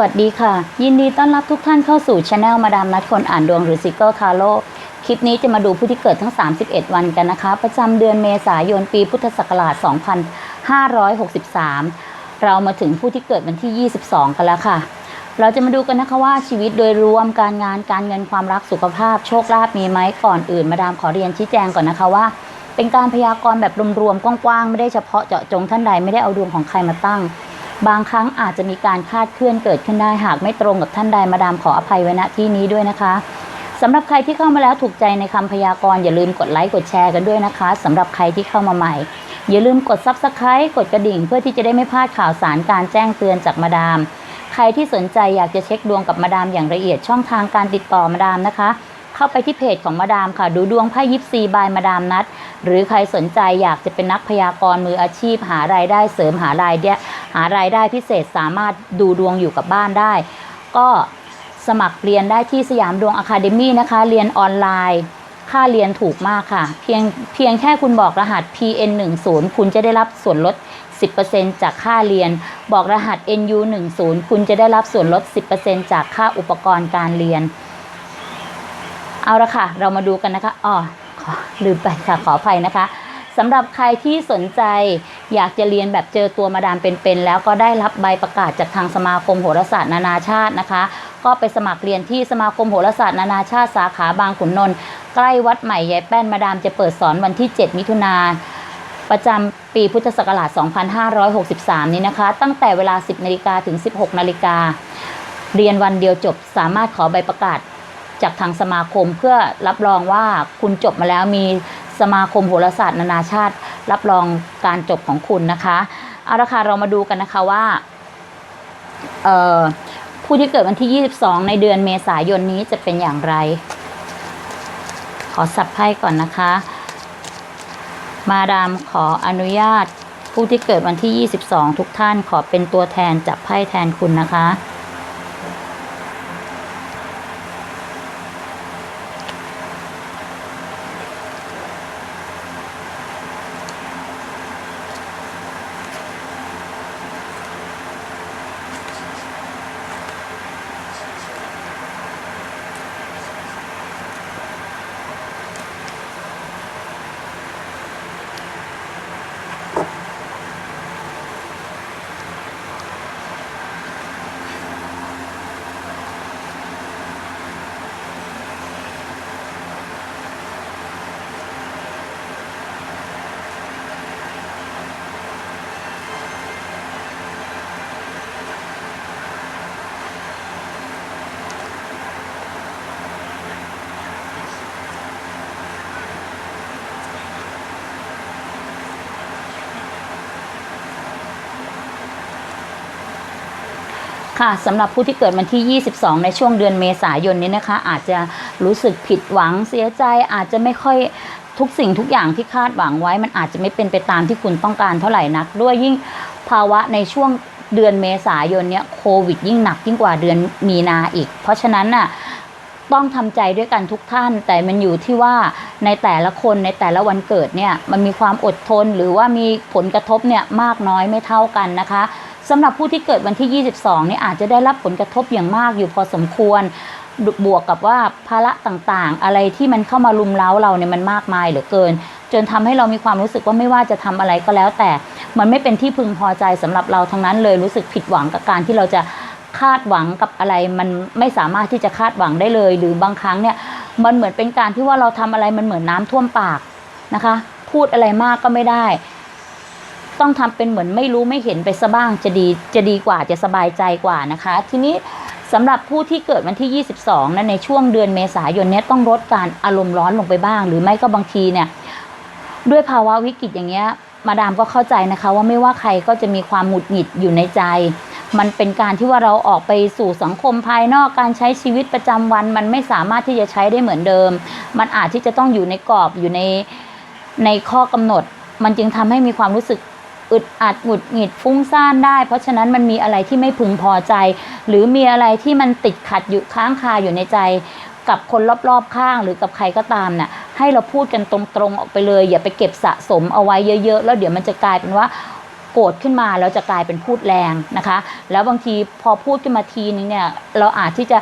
วัสดีค่ะ ยินดีต้อนรับทุกท่านเข้าสู่ช anel มาดามนัดคนอ่านดวงหรือซิกเกิลทาโร่คลิปนี้จะมาดูผู้ที่เกิดทั้ง 31 วันกันนะคะ ประจำเดือนเมษายนปีพุทธศักราช 2563 เรามาถึงผู้ที่เกิดวันที่ 22 กันแล้วค่ะ เราจะมาดูกันนะคะว่าชีวิตโดยรวมการงานการเงินความรักสุขภาพ โชคลาภมีไหมก่อนอื่น มาดามขอเรียนชี้แจงก่อนนะคะว่า เป็นการพยากรณ์แบบรวมๆกว้างๆไม่ได้เฉพาะเจาะจงท่านใดไม่ได้เอาดวงของใครมาตั้ง บางครั้งอาจจะมีการคาดเคลื่อนเกิดขึ้นได้หากไม่ตรงกับท่านใดมาดามขออภัยไว้ณที่นี้ด้วยนะคะสำหรับใครที่เข้ามาแล้วถูกใจในคำพยากรณ์อย่าลืมกดไลค์กดแชร์กันด้วยนะคะสำหรับใครที่เข้ามาใหม่ อย่าลืมกด Subscribe กดกระดิ่ง เพื่อที่จะได้ไม่พลาดข่าวสารการแจ้งเตือนจากมาดาม ใครที่สนใจอยากจะเช็คดวงกับมาดามอย่างละเอียดช่องทางการติดต่อมาดามนะคะ เข้าไปที่เพจของมาดามค่ะ ดูดวงไพ่ยิปซีบายมาดามนัด หรือใครสนใจอยากจะเป็นนักพยากรณ์มืออาชีพหารายได้เสริมหารายได้ หารายได้พิเศษสามารถดูดวงอยู่กับบ้านได้ ก็สมัครเรียนได้ที่สยามดวงอะคาเดมี่นะคะ เรียนออนไลน์ค่าเรียนถูกมากค่ะ เพียงเพียงแค่คุณบอกรหัส PN 1 0 คุณจะได้รับส่วนลด 10%จากค่าเรียน บอกรหัส NU 1 0 คุณจะได้รับส่วนลด 10%จากค่าอุปกรณ์การเรียน เอาละค่ะ เรามาดูกันนะคะอ๋อขอลืมไปค่ะขออภัยนะคะสำหรับใครที่สนใจ อยากจะเรียนแบบเจอตัวมาดามเป็นๆแล้วก็ได้รับใบประกาศจากทางสมาคมโหราศาสตร์นานาชาตินะคะ ก็ไปสมัครเรียนที่สมาคมโหราศาสตร์นานาชาติสาขาบางขุนนนท์ใกล้วัดใหม่ยายแป้นมาดามจะเปิดสอนวันที่ 7 มิถุนาประจำปีพุทธศักราช 2563 นี้นะคะ ตั้งแต่เวลา 10 นาฬิกาถึง 16 นาฬิกา เรียนวันเดียวจบสามารถขอใบประกาศจากทางสมาคมเพื่อรับรองว่าคุณจบมาแล้วมี สมาคมโหราศาสตร์นานาชาติ รับรองการจบของคุณนะคะเอาละค่ะเรามาดูกันนะคะว่าผู้ที่เกิดวันที่ 22 ในเดือนเมษายนนี้จะเป็นอย่างไร ขอสับไพ่ก่อนนะคะ มาดามขออนุญาตผู้ที่เกิดวันที่ 22 ทุกท่านขอเป็นตัวแทนจับไพ่แทนคุณนะคะ ค่ะสำหรับผู้ที่เกิดวันที่ 22 ในช่วงเดือนเมษายนนี้นะคะ อาจจะรู้สึกผิดหวังเสียใจอาจจะไม่ค่อยทุกสิ่งทุกอย่างที่คาดหวังไว้ มันอาจจะไม่เป็นไปตามที่คุณต้องการเท่าไหร่นัก ด้วยยิ่งภาวะในช่วงเดือนเมษายนเนี้ยโควิดยิ่งหนักยิ่งกว่าเดือนมีนาอีก เพราะฉะนั้นน่ะต้องทำใจด้วยกันทุกท่าน แต่มันอยู่ที่ว่าในแต่ละคนในแต่ละวันเกิดเนี่ยมันมีความอดทนหรือว่ามีผลกระทบเนี่ยมากน้อยไม่เท่ากันนะคะ สำหรับผู้ที่เกิดวันที่ 22เนี่ยอาจจะได้รับผลกระทบอย่างมากอยู่พอสมควรบวกกับว่าภาระต่างๆ อะไรที่มันเข้ามาลุมเล้าเราเนี่ยมันมากมายเหลือเกิน จนทำให้เรามีความรู้สึกว่าไม่ว่าจะทำอะไรก็แล้ว แต่มันไม่เป็นที่พึงพอใจสำหรับเราทั้งนั้นเลยรู้สึกผิดหวังกับการที่เราจะคาดหวังกับอะไร มันไม่สามารถที่จะคาดหวังได้เลย หรือบางครั้งเนี่ยมันเหมือนเป็นการที่ว่าเราทำอะไรมันเหมือนน้ำท่วมปากนะคะ พูดอะไรมากก็ไม่ได้ ต้องทำเป็นเหมือนไม่รู้ไม่เห็นไปซะบ้างจะดีจะดีกว่าจะสบายใจกว่านะคะ ทีนี้สำหรับผู้ที่เกิดวันที่ 22นั้นในช่วงเดือนเมษายนเนี้ยต้องลดการอารมณ์ร้อนลงไปบ้าง หรือไม่ก็บางทีเนี่ยด้วยภาวะวิกฤตอย่างเงี้ยมาดามก็เข้าใจนะคะว่าไม่ว่าใครก็จะมีความหงุดหงิดอยู่ในใจ มันเป็นการที่ว่าเราออกไปสู่สังคมภายนอกการใช้ชีวิตประจำวัน มันไม่สามารถที่จะใช้ได้เหมือนเดิม มันอาจที่จะต้องอยู่ในกรอบอยู่ในในข้อกำหนด มันจึงทำให้มีความรู้สึก อึดอัดหงุดหงิดฟุ้งซ่านได้ เพราะฉะนั้นมันมีอะไรที่ไม่พึงพอใจ หรือมีอะไรที่มันติดขัดอยู่ค้างคาอยู่ในใจ กับคนรอบๆข้างหรือกับใครก็ตามน่ะให้เราพูดกันตรงๆออกไปเลย อย่าไปเก็บสะสมเอาไว้เยอะ ๆ แล้วเดี๋ยวมันจะกลายเป็นว่าโกรธขึ้นมาเราจะกลายเป็นพูดแรงนะคะ แล้วบางทีพอพูดขึ้นมาทีนึงเนี่ยเราอาจที่จะ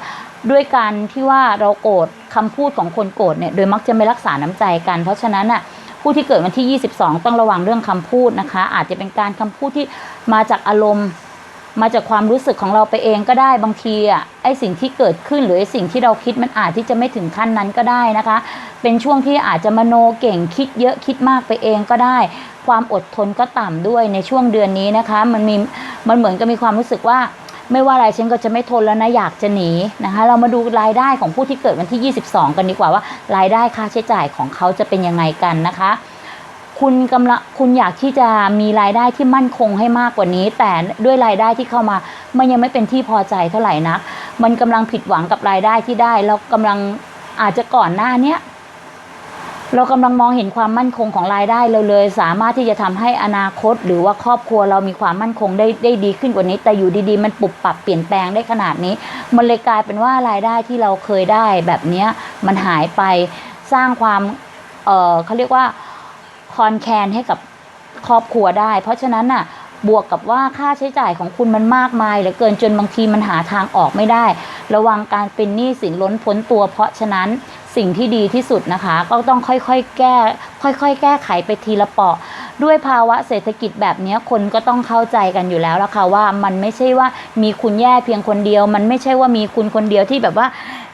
ด้วยการที่ว่าเราโกรธคำพูดของคนโกรธเนี่ยโดยมักจะไม่รักษาน้ำใจกัน เพราะฉะนั้นอะ ผู้ที่เกิดวันที่ 22 ต้องระวังเรื่องคำพูดนะคะ อาจจะเป็นการคำพูดที่มาจากอารมณ์มาจากความรู้สึกของเราไปเองก็ได้บางทีอะไอสิ่งที่เกิดขึ้นหรือไอสิ่งที่เราคิดมันอาจที่จะไม่ถึงขั้นนั้นก็ได้นะคะ เป็นช่วงที่อาจจะมโนเก่งคิดเยอะคิดมากไปเองก็ได้ ความอดทนก็ต่ำด้วยในช่วงเดือนนี้นะคะ มันมีมันเหมือนกับมีความรู้สึกว่า ไม่ว่าอะไรฉันก็จะไม่ทนแล้วนะอยากจะหนีนะคะ เรามาดูรายได้ของผู้ที่เกิดวันที่ 22 กันดีกว่าว่า รายได้ค่าใช้จ่ายของเขาจะเป็นยังไงกันนะคะ คุณกำลังคุณอยากที่จะมีรายได้ที่มั่นคงให้มากกว่านี้ แต่ด้วยรายได้ที่เข้ามามันยังไม่เป็นที่พอใจเท่าไหร่นัก มันกำลังผิดหวังกับรายได้ที่ได้เรากำลังอาจจะก่อนหน้าเนี้ย เรากำลังมองเห็นความมั่นคงของรายได้เราเลย สามารถที่จะทำให้อนาคต หรือว่าครอบครัวเรามีความมั่นคงได้ได้ดีขึ้นกว่านี้ แต่อยู่ดีๆ มันปรับปรับเปลี่ยนแปลงได้ขนาดนี้ มันเลยกลายเป็นว่ารายได้ที่เราเคยได้แบบเนี้ยมันหายไปสร้างความเออเขาเรียกว่าคอนแคนให้กับครอบครัวได้ เพราะฉะนั้นน่ะบวกกับว่าค่าใช้จ่ายของคุณมันมากมายเหลือเกินจนบางทีมันหาทางออกไม่ได้ ระวังการเป็นหนี้สินล้นพ้นตัว เพราะฉะนั้น สิ่งที่ดีที่สุดนะคะ ก็ต้องค่อยๆแก้ค่อยๆ แก้ไขไปทีละเปาะ ด้วยภาวะเศรษฐกิจแบบนี้คนก็ต้องเข้าใจกันอยู่แล้วละค่ะว่ามันไม่ใช่ว่ามีคุณแย่เพียงคนเดียว มันไม่ใช่ว่ามีคุณคนเดียวที่แบบว่า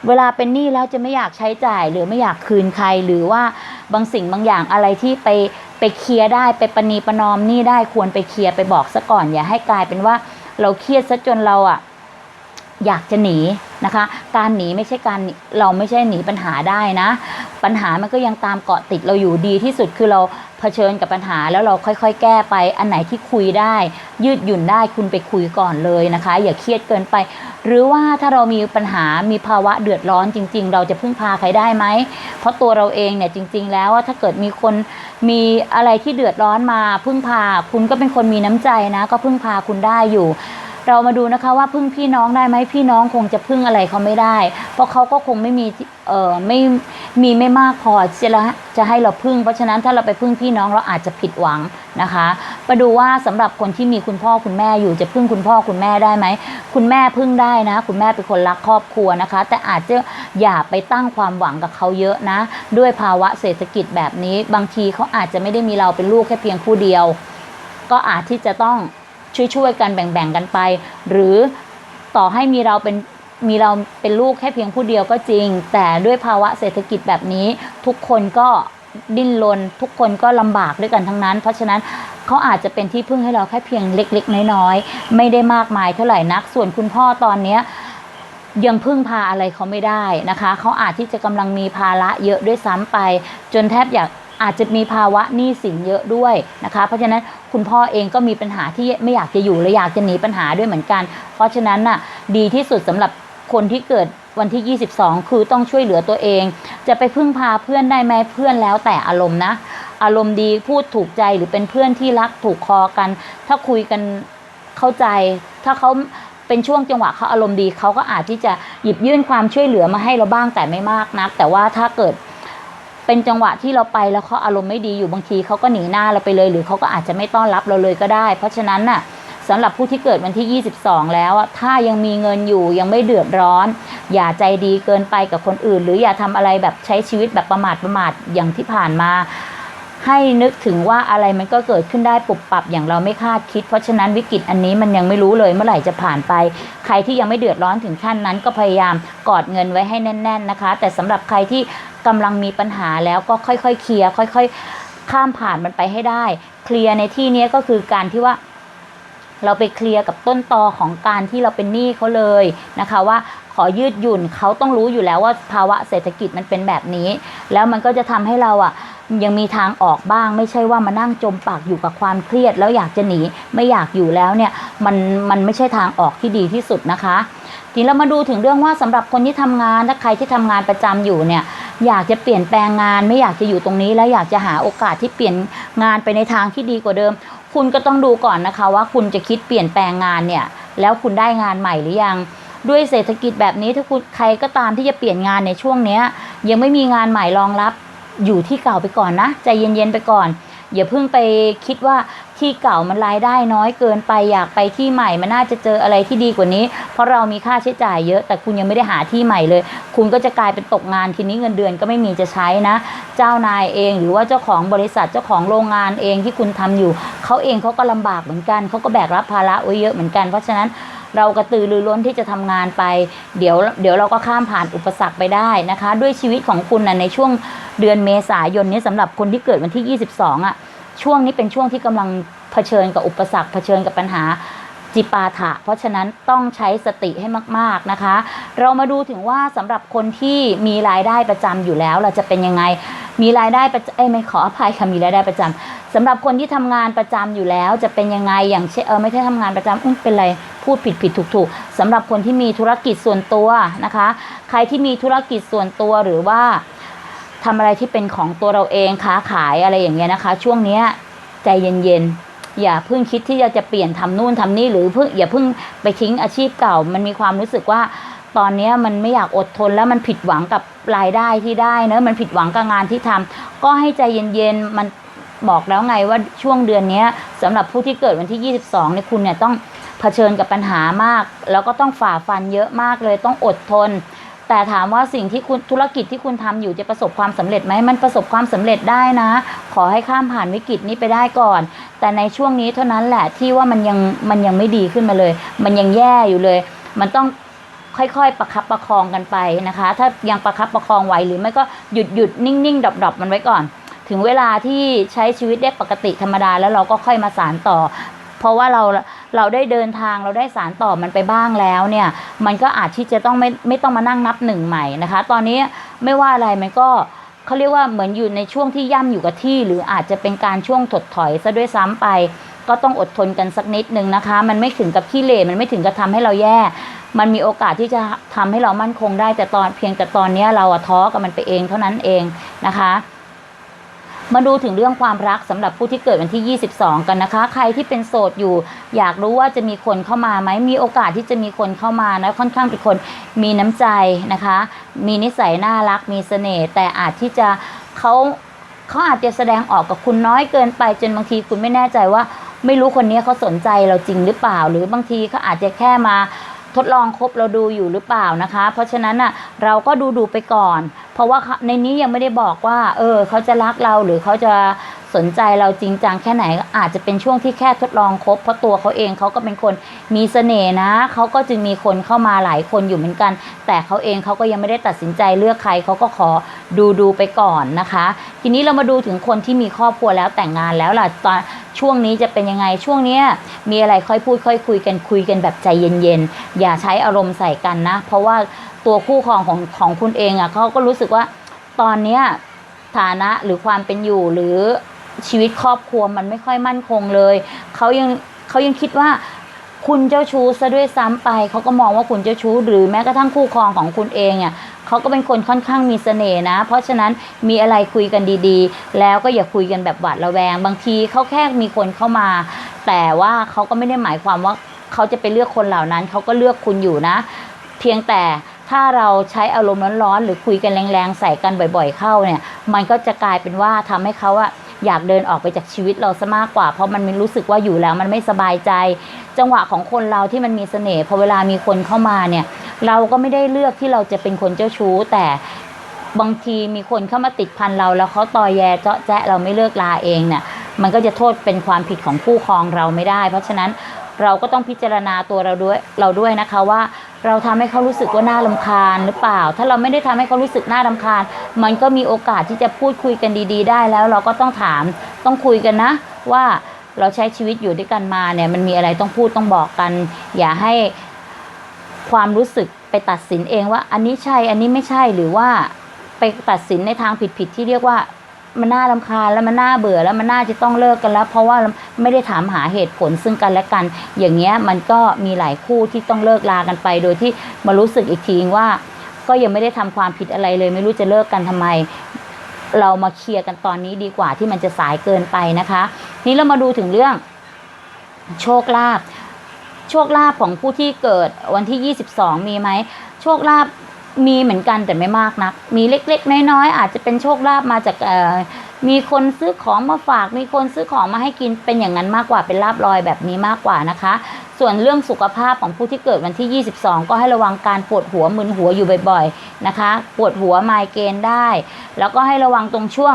เวลาเป็นหนี้แล้วจะไม่อยากใช้จ่าย หรือไม่อยากคืนใครหรือว่าบางสิ่งบางอย่างอะไรที่ไปไปเคลียร์ได้ไปประนีประนอมหนี้ได้ควรไปเคลียร์ไปบอกซะก่อนอย่าให้กลายเป็นว่าเราเครียดซะจนเราอะอยากจะหนี นะคะ การหนีไม่ใช่การเราไม่ใช่หนีปัญหาได้นะ ปัญหามันก็ยังตามเกาะติดเราอยู่ดีที่สุดคือเราเผชิญกับปัญหาแล้วเราค่อยๆ แก้ไป อันไหนที่คุยได้ ยืดหยุ่นได้คุณไปคุยก่อนเลยนะคะ อย่าเครียดเกินไป หรือว่าถ้าเรามีปัญหามีภาวะเดือดร้อนจริง ๆ เราจะพึ่งพาใครได้ไหมเพราะตัวเราเองเนี่ยจริง ๆ แล้วว่าถ้าเกิดมีคนมีอะไรที่เดือดร้อนมาพึ่งพา คุณก็เป็นคนมีน้ำใจนะ ก็พึ่งพาคุณได้อยู่ เรามาดูนะคะว่าพึ่งพี่น้องได้ไหมพี่น้องคงจะพึ่งอะไรเขาไม่ได้ เพราะเขาก็คงไม่มีเอ่อไม่มีไม่มากพอจะละจะให้เราพึ่ง เพราะฉะนั้นถ้าเราไปพึ่งพี่น้องเราอาจจะผิดหวังนะคะมาดูว่าสำหรับคนที่มีคุณพ่อคุณแม่อยู่จะพึ่งคุณพ่อคุณแม่ได้ไหมคุณแม่พึ่งได้นะ คุณแม่เป็นคนรักครอบครัวนะคะ แต่อาจจะอย่าไปตั้งความหวังกับเขาเยอะนะ ด้วยภาวะเศรษฐกิจแบบนี้ บางทีเขาอาจจะไม่ได้มีเราเป็นลูกแค่เพียงผู้เดียว ก็อาจที่จะต้อง ช่วยๆกันแบ่งๆกันไป หรือต่อให้มีเราเป็นมีเราเป็นลูกแค่เพียงผู้เดียวก็จริง แต่ด้วยภาวะเศรษฐกิจแบบนี้ ทุกคนก็ดิ้นรนทุกคนก็ลำบากด้วยกันทั้งนั้น เพราะฉะนั้นเขาอาจจะเป็นที่พึ่งให้เราแค่เพียงเล็ก ๆ น้อยๆไม่ได้มากมายเท่าไหร่นัก ส่วนคุณพ่อตอนเนี้ยยังพึ่งพาอะไรเขาไม่ได้นะคะ เขาอาจที่จะกำลังมีภาระเยอะด้วยซ้ำไป จนแทบอยาก อาจจะมีภาวะหนี้สินเยอะด้วยนะคะ เพราะฉะนั้นคุณพ่อเองก็มีปัญหาที่ไม่อยากจะอยู่และอยากจะหนีปัญหาด้วยเหมือนกัน เพราะฉะนั้นน่ะดีที่สุดสำหรับคนที่เกิดวันที่ 22 คือต้องช่วยเหลือตัวเอง จะไปพึ่งพาเพื่อนได้ไหมเพื่อนแล้วแต่อารมณ์นะ อารมณ์ดีพูดถูกใจหรือเป็นเพื่อนที่รักถูกคอกัน ถ้าคุยกันเข้าใจ ถ้าเขาเป็นช่วงจังหวะเขาอารมณ์ดีเขาก็อาจที่จะหยิบยื่นความช่วยเหลือมาให้เราบ้างแต่ไม่มากนัก แต่ว่าถ้าเกิด เป็นจังหวะที่เราไปแล้วเขาอารมณ์ไม่ดีอยู่บางทีเขาก็หนีหน้าเราไปเลย หรือเขาก็อาจจะไม่ต้อนรับเราเลยก็ได้ เพราะฉะนั้นน่ะสำหรับผู้ที่เกิดวันที่ 22 แล้วถ้ายังมีเงินอยู่ยังไม่เดือดร้อน อย่าใจดีเกินไปกับคนอื่น หรืออย่าทำอะไรแบบใช้ชีวิตแบบประมาทประมาทอย่างที่ผ่านมา ให้นึกถึงว่าอะไรมันก็เกิดขึ้นได้ปุบปับอย่างเราไม่คาดคิด เพราะฉะนั้นวิกฤตอันนี้มันยังไม่รู้เลยเมื่อไหร่จะผ่านไป ใครที่ยังไม่เดือดร้อนถึงขั้นนั้นก็พยายามกอดเงินไว้ให้แน่น ๆนะคะ แต่สำหรับใครที่ กำลังมีปัญหาแล้วก็ค่อยๆเคลียร์ค่อย ๆ ข้ามผ่านมันไปให้ได้ เคลียร์ในที่นี้ก็คือการที่ว่าเราไปเคลียร์กับต้นตอของการที่เราเป็นหนี้เขาเลยนะคะว่าขอยืดหยุ่นเขาต้องรู้อยู่แล้วว่าภาวะเศรษฐกิจมันเป็นแบบนี้ แล้วมันก็จะทำให้เราอะยังมีทางออกบ้าง ไม่ใช่ว่ามานั่งจมปากอยู่กับความเครียด แล้วอยากจะหนีไม่อยากอยู่แล้วเนี่ยมันมันไม่ใช่ทางออกที่ดีที่สุดนะคะ ทีนี้เรามาดูถึงเรื่องว่าสำหรับคนที่ทำงานและใครที่ทำงานประจำอยู่เนี่ย อยากจะเปลี่ยนแปลงงานไม่อยากจะอยู่ตรงนี้ แล้วอยากจะหาโอกาสที่เปลี่ยนงานไปในทางที่ดีกว่าเดิม คุณก็ต้องดูก่อนนะคะ ว่าคุณจะคิดเปลี่ยนแปลงงานเนี่ย แล้วคุณได้งานใหม่หรือยัง ด้วยเศรษฐกิจแบบนี้ถ้าคุณใครก็ตามที่จะเปลี่ยนงานในช่วงเนี้ย ยังไม่มีงานใหม่รองรับอยู่ที่เก่าไปก่อนนะใจเย็นๆไปก่อนอย่าเพิ่งไปคิดว่า ที่เก่ามันรายได้น้อยเกินไปอยากไปที่ใหม่มันน่าจะเจออะไรที่ดีกว่านี้ เพราะเรามีค่าใช้จ่ายเยอะ แต่คุณยังไม่ได้หาที่ใหม่เลย คุณก็จะกลายเป็นตกงานทีนี้เงินเดือนก็ไม่มีจะใช้นะ เจ้านายเองหรือว่าเจ้าของบริษัทเจ้าของโรงงานเองที่คุณทำอยู่เขาเองเขาก็ลำบากเหมือนกันเขาก็แบกรับภาระไว้เยอะเหมือนกัน เพราะฉะนั้นเรากระตือรือร้นที่จะทำงานไป เดี๋ยวเดี๋ยวเราก็ข้ามผ่านอุปสรรคไปได้นะคะ ด้วยชีวิตของคุณนะในช่วงเดือนเมษายนนี้สำหรับคนที่เกิดวันที่ 22อะ ช่วงนี้เป็นช่วงที่กำลังเผชิญกับอุปสรรคเผชิญกับปัญหาจิปาถะ เพราะฉะนั้นต้องใช้สติให้มาก ๆนะคะ เรามาดูถึงว่าสำหรับคนที่มีรายได้ประจำอยู่แล้ว เราจะเป็นยังไง มีรายได้ประจเอ้ไม่ขออภัยค่ะมีรายได้ประจำสำหรับคนที่ทำงานประจำอยู่แล้ว จะเป็นยังไงอย่างเช่นเออไม่ใช่ทำงานประจำอุ้ยเป็นไรพูดผิดผิดถูกถูกสำหรับคนที่มีธุรกิจส่วนตัวนะคะ ใครที่มีธุรกิจส่วนตัวหรือว่า ทำอะไรที่เป็นของตัวเราเองค้าขายอะไรอย่างเงี้ยนะคะ ช่วงเนี้ยใจเย็นๆอย่าเพิ่งคิดที่จะจะเปลี่ยนทำนู่นทำนี่หรือเพิ่งอย่าเพิ่งไปทิ้งอาชีพเก่า มันมีความรู้สึกว่าตอนนี้มันไม่อยากอดทนแล้วมันผิดหวังกับรายได้ที่ได้เนอะมันผิดหวังกับงานที่ทำก็ให้ใจเย็นๆมันบอกแล้วไงว่าช่วงเดือนนี้ยสำหรับผู้ที่เกิดวันที่ 22เนี่ยคุณเนี่ยต้องเผชิญกับปัญหามาก แล้วก็ต้องฝ่าฟันเยอะมากเลยต้องอดทน แต่ถามว่าสิ่งที่คุณธุรกิจที่คุณทำอยู่จะประสบความสำเร็จไหมมันประสบความสำเร็จได้นะ ขอให้ข้ามผ่านวิกฤตนี้ไปได้ก่อน แต่ในช่วงนี้เท่านั้นแหละที่ว่ามันยังมันยังไม่ดีขึ้นมาเลย มันยังแย่อยู่เลย มันต้องค่อยๆ ประคับประคองกันไปนะคะ ถ้ายังประคับประคองไหวหรือไม่ก็หยุดหยุดนิ่งๆดับๆมันไว้ก่อน ถึงเวลาที่ใช้ชีวิตได้ปกติธรรมดาแล้วเราก็ค่อยมาสารต่อ เพราะว่าเรา เราได้เดินทางเราได้สารต่อมันไปบ้างแล้วเนี่ย มันก็อาจที่จะต้องไม่ไม่ต้องมานั่งนับหนึ่งใหม่นะคะ ตอนนี้ไม่ว่าอะไรมันก็เขาเรียกว่าเหมือนอยู่ในช่วงที่ย่ำอยู่กับที่ หรืออาจจะเป็นการช่วงถดถอยซะด้วยซ้ำไป ก็ต้องอดทนกันสักนิดนึงนะคะ มันไม่ถึงกับขี้เหร่มันไม่ถึงกับทำให้เราแย่ มันมีโอกาสที่จะทำให้เรามั่นคงได้แต่ตอนเพียงแต่ตอนนี้เราอะท้อกับมันไปเองเท่านั้นเองนะคะ มาดูถึงเรื่องความรักสำหรับผู้ที่เกิดวันที่ 22 กันนะคะ ใครที่เป็นโสดอยู่ อยากรู้ว่าจะมีคนเข้ามาไหมมีโอกาสที่จะมีคนเข้ามานะค่อนข้างเป็นคนมีน้ำใจนะคะ มีนิสัยน่ารักมีเสน่ห์แต่อาจที่จะเขาเขาอาจจะแสดงออกกับคุณน้อยเกินไปจนบางทีคุณไม่แน่ใจว่า ไม่รู้คนนี้เขาสนใจเราจริงหรือเปล่า หรือบางทีเขาอาจจะแค่มา ทดลองครบเราดูอยู่หรือเปล่านะคะ เพราะฉะนั้นอะเราก็ดูดูไปก่อน เพราะว่าในนี้ยังไม่ได้บอกว่า เออเขาจะรักเราหรือเขาจะ สนใจเราจริงจังแค่ไหนอาจจะเป็นช่วงที่แค่ทดลองคบเพราะตัวเขาเองเขาก็เป็นคนมีเสน่ห์นะเขาก็จึงมีคนเข้ามาหลายคนอยู่เหมือนกัน แต่เขาเองเขาก็ยังไม่ได้ตัดสินใจเลือกใครเขาก็ขอดูดูไปก่อนนะคะ ทีนี้เรามาดูถึงคนที่มีครอบครัวแล้วแต่งงานแล้วล่ะตอนช่วงนี้จะเป็นยังไงช่วงเนี้ยมีอะไรค่อยพูดค่อยคุยกันคุยกันแบบใจเย็นๆอย่าใช้อารมณ์ใส่กันนะ เพราะว่าตัวคู่ครองของของคุณเองอะเขาก็รู้สึกว่าตอนเนี้ยฐานะหรือความเป็นอยู่หรือ ชีวิตครอบครัวมันไม่ค่อยมั่นคงเลย เขายังเขายังคิดว่าคุณเจ้าชู้ซะด้วยซ้ำไป เขาก็มองว่าคุณเจ้าชู้ หรือแม้กระทั่งคู่ครองของคุณเองอะเขาก็เป็นคนค่อนข้างมีเสน่ห์นะ เพราะฉะนั้นมีอะไรคุยกันดีๆ แล้วก็อย่าคุยกันแบบหวาดระแวง บางทีเขาแค่มีคนเข้ามา แต่ว่าเขาก็ไม่ได้หมายความว่าเขาจะไปเลือกคนเหล่านั้น เขาก็เลือกคุณอยู่นะ เพียงแต่ถ้าเราใช้อารมณ์ร้อนๆหรือคุยกันแรงๆใส่กันบ่อย ๆเข้าเนี่ย มันก็จะกลายเป็นว่าทำให้เขาอะ อยากเดินออกไปจากชีวิตเราซะมากกว่า เพราะมันม่รู้สึกว่าอยู่แล้วมันไม่สบายใจ จังหวะของคนเราที่มันมีเสน่ห์พอเวลามีคนเข้ามาเนี่ย เราก็ไม่ได้เลือกที่เราจะเป็นคนเจ้าชู้ แต่บางทีมีคนเข้ามาติดพันเรา แล้วเขาตอแยเจาะแจ๊ะเราไม่เลิกลาเองเนี่ยมันก็จะโทษเป็นความผิดของผู้ครองเราไม่ได้ เพราะฉะนั้นเราก็ต้องพิจารณาตัวเราด้วยเราด้วยนะคะว่า เราทำให้เขารู้สึกว่าน่าลำคาญหรือเปล่า ถ้าเราไม่ได้ทำให้เขารู้สึกน่ารำคาญ มันก็มีโอกาสที่จะพูดคุยกันดี ๆ ได้แล้วเราก็ต้องถามต้องคุยกันนะ ว่าเราใช้ชีวิตอยู่ด้วยกันมาเนี่ยมันมีอะไรต้องพูดต้องบอกกัน อย่าให้ความรู้สึกไปตัดสินเองว่า อันนี้ใช่อันนี้ไม่ใช่หรือว่าไปตัดสินในทางผิดๆที่เรียกว่า มันน่ารำคาญแล้วมันน่าเบื่อแล้วมันน่าจะต้องเลิกกันแล้ว เพราะว่าไม่ได้ถามหาเหตุผลซึ่งกันและกัน อย่างเงี้ยมันก็มีหลายคู่ที่ต้องเลิกลากันไป โดยที่มารู้สึกอีกทีว่า ก็ยังไม่ได้ทำความผิดอะไรเลย ไม่รู้จะเลิกกันทำไม เรามาเคลียร์กันตอนนี้ดีกว่าที่มันจะสายเกินไปนะคะ นี้เรามาดูถึงเรื่อง โชคลาภโชคลาภของผู้ที่เกิดวันที่ 22 มีไหมโชคลาภ มีเหมือนกันแต่ไม่มากนัก มีเล็กๆ น้อยๆ อาจจะเป็นโชคลาภมาจากมีคนซื้อของมาฝาก มีคนซื้อของมาให้กินเป็นอย่างนั้นมากกว่าเป็นลาบลอยแบบนี้มากกว่านะคะ ส่วนเรื่องสุขภาพของผู้ที่เกิดวันที่ 22 ก็ให้ระวังการปวดหัวมึนหัวอยู่บ่อยๆนะคะ ปวดหัวไมเกรนได้ แล้วก็ให้ระวังตรงช่วง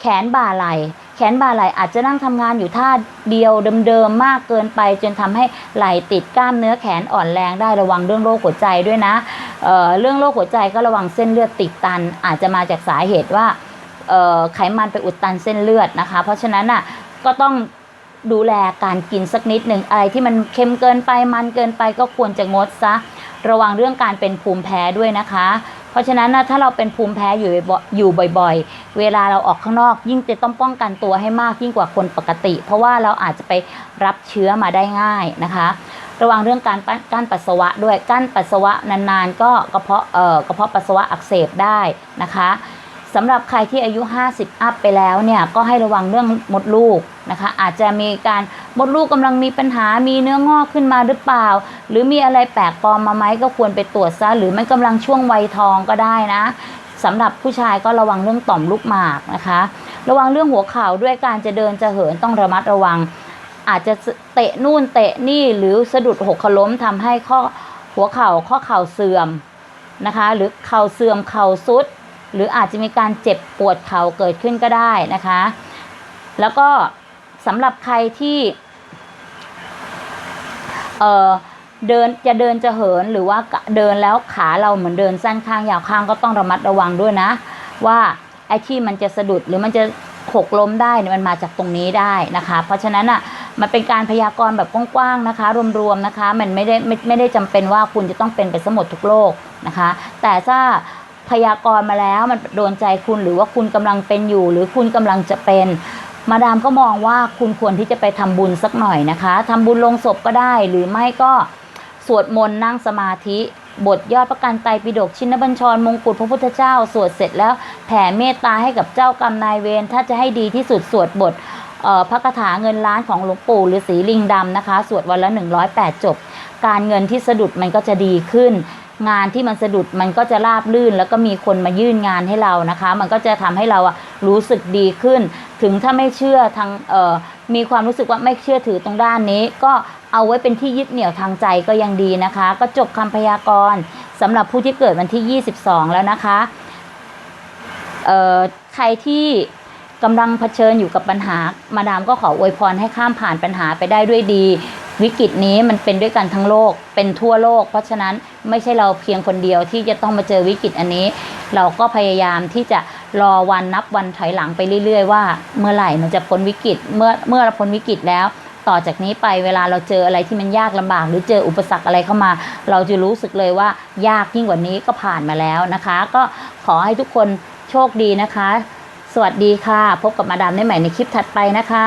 แขนบ่าไหล่ แขนบ่าไหล่อาจจะนั่งทำงานอยู่ท่าเดียวเดิมๆมากเกินไป จนทำให้ไหล่ติดกล้ามเนื้อแขนอ่อนแรงได้ระวังเรื่องโรคหัวใจด้วยนะเเรื่องโรคหัวใจก็ระวังเส้นเลือดติดตัน อาจจะมาจากสาเหตุว่าไขมันไปอุดตันเส้นเลือดนะคะ เพราะฉะนั้นอะก็ต้องดูแลการกินสักนิดหนึ่งอะไรที่มันเค็มเกินไปมันเกินไปก็ควรจะงดซะ ระวังเรื่องการเป็นภูมิแพ้ด้วยนะคะ ราะฉะนั้นนะถ้าเราเป็นภูมิแพ้อยู่อยู่บ่อย ๆ เวลาเราออกข้างนอก ยิ่งจะต้องป้องกันตัวให้มากยิ่งกว่าคนปกติ เพราะว่าเราอาจจะไปรับเชื้อมาได้ง่ายนะคะ ระวังเรื่องการกั้นปัสสาวะด้วยกั้นปัสสาวะนานๆ ก็กระเพาะเอ่อกระเพาะปัสสาวะอักเสบได้นะคะ สำหรับใครที่อายุ 50 อัพไปแล้วเนี่ยก็ให้ระวังเรื่องมดลูกนะคะ อาจจะมีการมดลูกกำลังมีปัญหามีเนื้องอกขึ้นมาหรือเปล่า หรือมีอะไรแปลกปลอมมาไหมก็ควรไปตรวจซะหรือมันกำลังช่วงวัยทองก็ได้นะสำหรับผู้ชายก็ระวังเรื่องต่อมลูกหมากนะคะ ระวังเรื่องหัวเข่าด้วยการจะเดินจะเหินต้องระมัดระวัง อาจจะเตะนู่นเตะนี่หรือสะดุดหกล้มทำให้ข้อหัวเข่าข้อเข่าเสื่อมนะคะ หรือเข่าเสื่อมเข่าซุด หรืออาจจะมีการเจ็บปวดเข่าเกิดขึ้นก็ได้นะคะ แล้วก็สำหรับใครที่เอ่อเดินจะเดินจะเหินหรือว่าเดินแล้วขาเราเหมือนเดินสั้นข้างยาวข้างก็ต้องระมัดระวังด้วยนะ ว่าไอ้ที่มันจะสะดุดหรือมันจะหกล้มได้เนี่ยมันมาจากตรงนี้ได้นะคะ เพราะฉะนั้นอะมันเป็นการพยากรณ์แบบกว้างๆนะคะ รวมๆนะคะ มันไม่ได้ไม่ไม่ได้จำเป็นว่าคุณจะต้องเป็นไปสมดทุกโรคนะคะ แต่ถ้า พยากรณ์มาแล้วมันโดนใจคุณหรือว่าคุณกำลังเป็นอยู่ หรือคุณกำลังจะเป็น มาดามก็มองว่าคุณควรที่จะไปทำบุญสักหน่อยนะคะทำบุญลงศพก็ได้หรือไม่ก็สวดมนต์นั่งสมาธิบทยอดประกันไตรปิฎกชินบัญชรมงกุฎพระพุทธเจ้า สวดเสร็จแล้วแผ่เมตตาให้กับเจ้ากรรมนายเวรถ้าจะให้ดีที่สุดสวดบทพระคาถาเงินล้านของหลวงปู่ฤาษีลิงดำนะคะ สวดวันละ 108 จบ การเงินที่สะดุดมันก็จะดีขึ้น งานที่มันสะดุดมันก็จะราบลื่น แล้วก็มีคนมายื่นงานให้เรานะคะ มันก็จะทำให้เราอะรู้สึกดีขึ้น ถึงถ้าไม่เชื่อทางเอ่อมีความรู้สึกว่าไม่เชื่อถือตรงด้านนี้ ก็เอาไว้เป็นที่ยึดเหนี่ยวทางใจก็ยังดีนะคะ ก็จบคำพยากรณ์สำหรับผู้ที่เกิดวันที่ 22 แล้วนะคะเอ่อใครที่กำลังเผชิญอยู่กับปัญหา มาดามก็ขออวยพรให้ข้ามผ่านปัญหาไปได้ด้วยดี วิกฤตนี้มันเป็นด้วยกันทั้งโลกเป็นทั่วโลก เพราะฉะนั้นไม่ใช่เราเพียงคนเดียวที่จะต้องมาเจอวิกฤตอันนี้ เราก็พยายามที่จะรอวันนับวันถอยหลังไปเรื่อย ๆ ว่า เมื่อไหร่มันจะพ้นวิกฤตเมื่อเมื่อเราพ้นวิกฤตแล้ว ต่อจากนี้ไปเวลาเราเจออะไรที่มันยากลำบาก หรือเจออุปสรรคอะไรเข้ามา เราจะรู้สึกเลยว่ายากยิ่งกว่านี้ก็ผ่านมาแล้วนะคะ ก็ขอให้ทุกคนโชคดีนะคะ สวัสดีค่ะ พบกับมาดามได้ใหม่ในคลิปถัดไปนะคะ